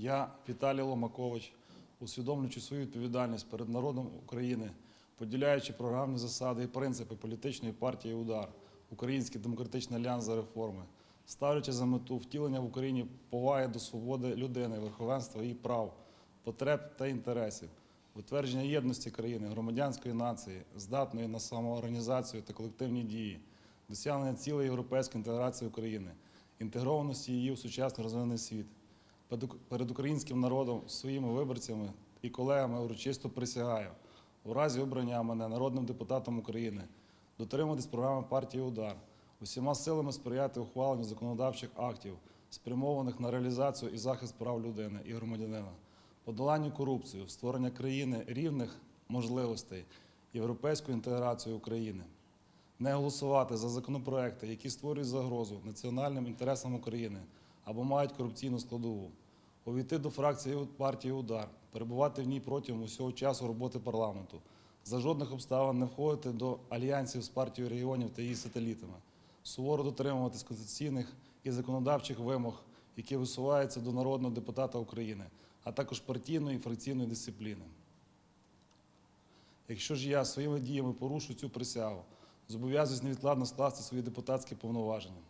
Я, Віталій Ломакович, усвідомлюючи свою відповідальність перед народом України, поділяючи програмні засади і принципи політичної партії Удар, Український демократичний альянс за реформи, ставлячи за мету втілення в Україні поваги до свободи людини, верховенства її прав, потреб та інтересів, утвердження єдності країни, громадянської нації, здатної на самоорганізацію та колективні дії, досягнення цілої європейської інтеграції України, інтегрованості її в сучасний розвинений світ. Перед українським народом, своїми виборцями і колегами урочисто присягаю у разі обрання мене народним депутатом України дотримуватись програми партії Удар, усіма силами сприяти ухваленню законодавчих актів, спрямованих на реалізацію і захист прав людини і громадянина, подоланню корупцію, створення країни рівних можливостей, європейську інтеграцію України не голосувати за законопроекти, які створюють загрозу національним інтересам України або мають корупційну складову, увійти до фракції партії Удар, перебувати в ній протягом усього часу роботи парламенту, за жодних обставин не входити до альянсів з партією регіонів та її сателітами, суворо дотримуватись конституційних і законодавчих вимог, які висуваються до народного депутата України, а також партійної і фракційної дисципліни. Якщо ж я своїми діями порушу цю присягу, зобов'язуюсь невідкладно скласти свої депутатські повноваження.